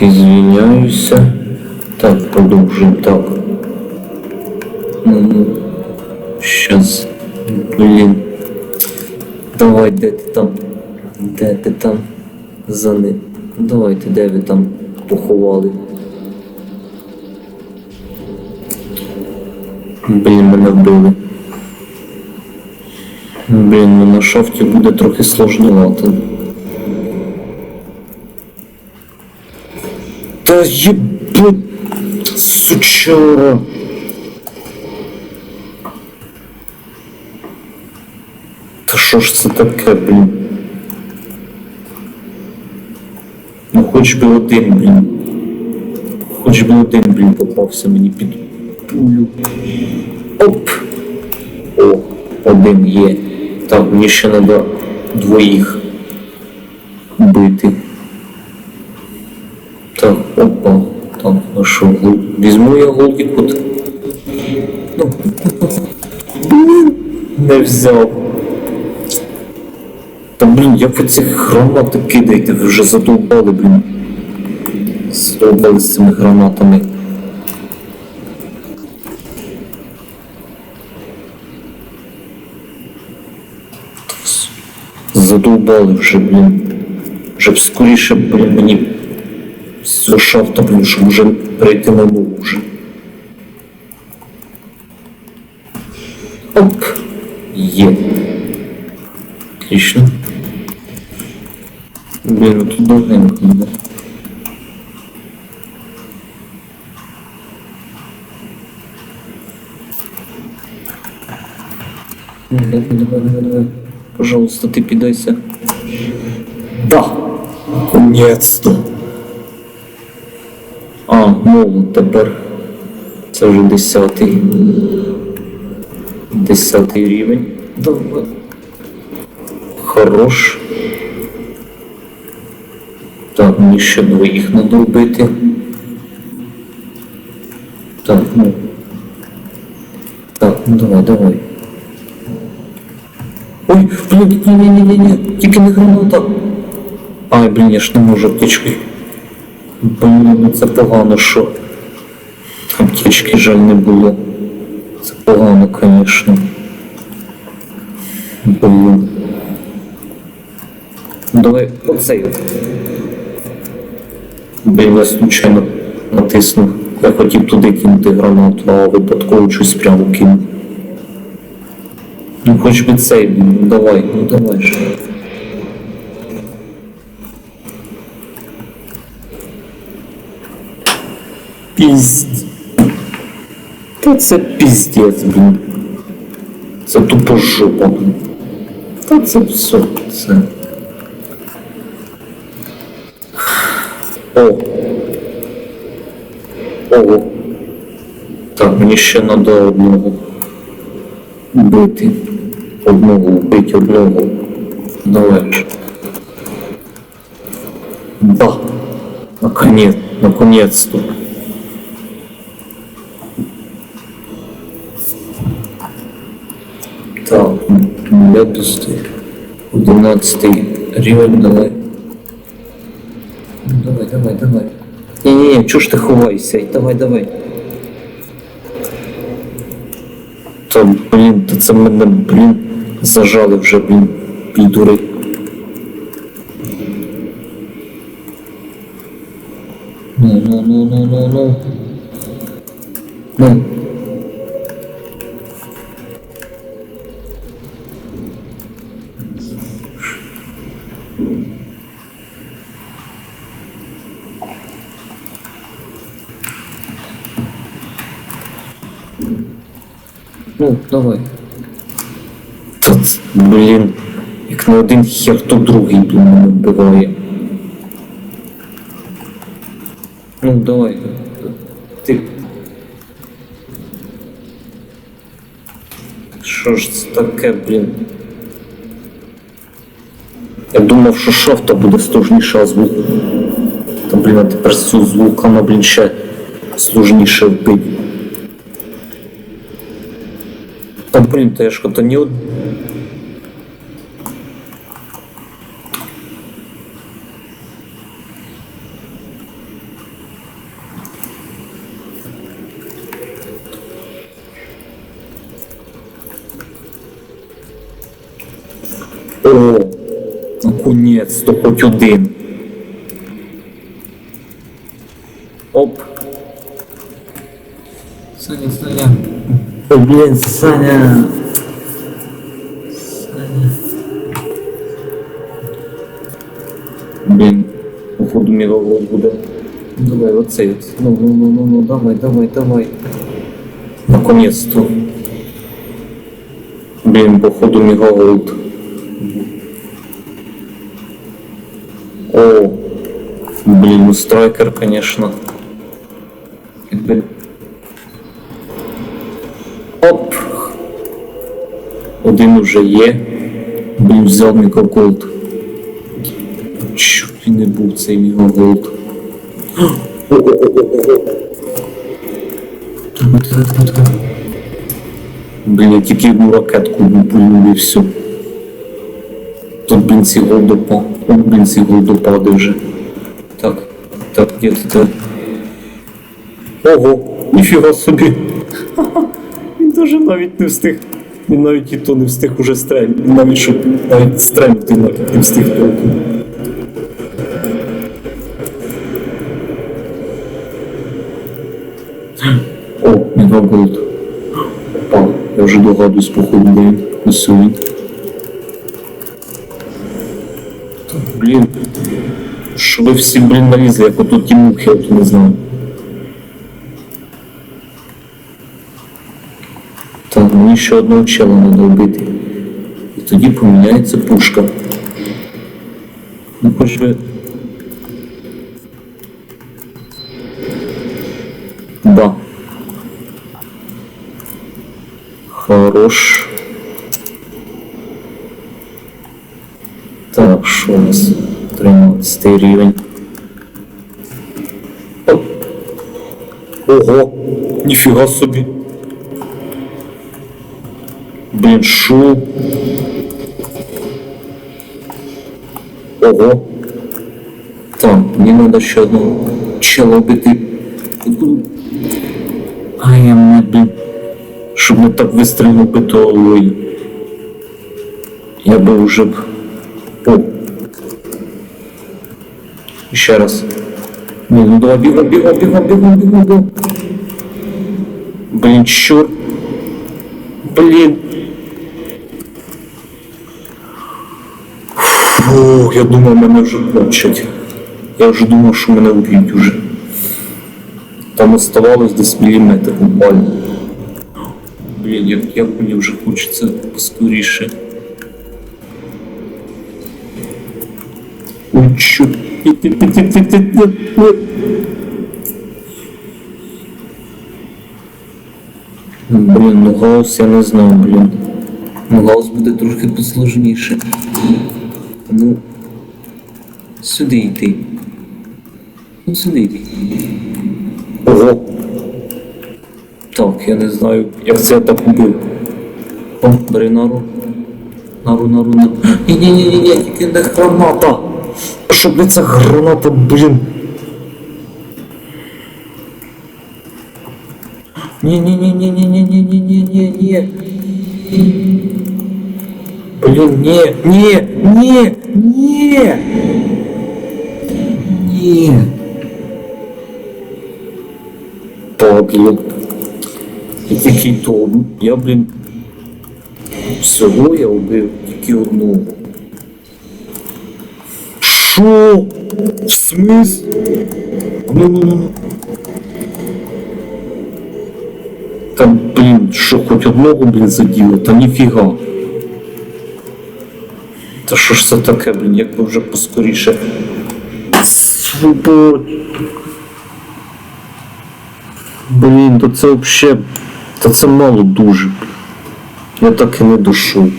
Звільняюся. Так, продовжуємо так. Ну. Щас. Блін. Давай, де ти там? Де ти там? За ним. Давайте, де ви там поховали? Блін, мене вбили. Блін, ну на шафті буде трохи сложновато. Та єбать, сучара. Та що ж це таке, блін? Ну хоч би один, блін. Хоч би один, блін, попався мені під пулю. Оп! О, один є. Так, мені ще треба двоїх бити. Так, опа. Так, ну що, візьму я голки кут. Ну, не взяв. Та блін, як ви цих гранат кидаєте, ви вже задовбали, блін. Задовбали з цими гранатами. Задовбали вже, блін. Вже б скоріше, блін, мені цього шафта, блін, щоб прийти на вже. Оп! Є. Отлично. Ну тут буде. Ну, Давай, давай, давай, давай. Пожалуйста, ты підайся. Да. Наконец-то. А, ну тепер це вже десятий. Десятий рівень. Давай. Хорош. Так, мені ще двоїх надо вбити. Так, ну. Так, ну давай, давай. Ой, блін, ні, ні, ні, ні, ні, тільки не граната. Ай, блін, я ж не можу аптечки. Блін, ну це погано, що аптечки жаль не було. Це погано, звісно. Блін. Давай оцей. Блін, я случайно натиснув. Я хотів туди кинути гранату, а випадково щось прямо кинув. Ну хоч би цей, блін, ну давай, ну давай же. Пізд. Та це піздець, блін. Це тупо жопа. Та це все, це. О. Ого. Так, мені ще треба одного бити. Одного вбити одного. Давай. Ба. Наконец, наконец-то. Достиг. Одинадцятий рівень, давай. Ну, Давай, давай, давай. Не-не-не, чё ж ты ховайся? Давай, давай. Та, блін, та це мене, блін, зажали вже, блін, підури. Ну, ну, ну, ну, ну, ну. Ну. Ну, давай. Блін, як на один хер, то другий, мене вбиває. Ну, давай. Ти. Що ж це таке, блін? Я думав, що шафта буде сложніша звук. Та, блін, а тепер з цього звуками, блін, ще сложніше вбити. Та блін, то я ж то ні. О, наконець, то хоч один. Оп. Саня, Саня. О, блін, Саня. Саня. Блін, походу міговод буде. Давай, оцей. от. Ну, ну, ну, ну, ну, давай, давай, давай. Наконец-то. Блін, походу мегаголд. О, блін, ну страйкер, конечно. Якби Оп. Один уже є. Блін, взяв Мегаголд. Щоб він не був цей Мегаголд. Блін, я тільки одну ракетку пульнули і все. Тут, блін, ці голдопа. О, блін, ці голдопади вже. Так, так, де ти? Ого, ніфіга собі. Даже навіть не встиг. Він навіть і то не встиг уже стрельнути. Навіть щоб навіть стрельнути навіть не встиг толком. О, Мегаголд. Опа, я вже догадуюсь по ходу, де він. Ось він. Блін. Що ви всі, блін, налізли, як отут ті мухи, я то не знаю. Так, мені ще одного чела треба вбити. І тоді поміняється пушка. Ну хоч би. Да. Хорош. Так, що у нас? 13 рівень. Ого! Ніфіга собі. Блін, шо? Ого. Так, мені треба ще одного чела вбити. Ай, я не, блін. Щоб не так вистрілив би, то ой. Я би вже б. О. Ще раз. Ну, ну давай, бігом, бігом, бігом, бігом, бігом, бігом. Блін, чорт. Блін. Фу, я думав, мене вже кончать. Я вже думав, що мене вб'ють уже. Там оставалось десь міліметр буквально. Блін, як, як мені вже хочеться поскоріше. Ой, чо? Блін, ну гаус я не знаю, блін. Ну гаус буде трохи посложніше. Ну. Сюди йти. Ну сюди йти. Ого. Так, я не знаю, як це я так убив. О, бери нару. Нару, нару, нару. Ні-ні-ні-ні, тільки не граната. Щоб не ця граната, блін. Ні-ні-ні-ні-ні-ні-ні-ні-ні-ні. Блін, ні, ні, ні, ні. Ні. Падло. І тільки то, я, блін, всього я убив тільки одного. Що? В смис? Ну, ну, ну. Та, блін, що, хоч одного, блін, заділо, та ніфіга. Та що ж це таке, блін, як би вже поскоріше. Свобод. Блін, то це взагалі. Та це мало дуже. блін. Я так і не дошов.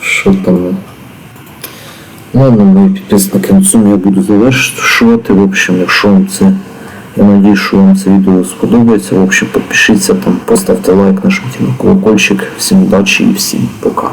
Що там? Ладно, мої підписники, на цьому я буду завершувати. В общем, якщо вам це, я надіюсь, що вам це відео сподобається. В общем, підпишіться там, поставте лайк, нажміть на колокольчик. Всім удачі і всім пока.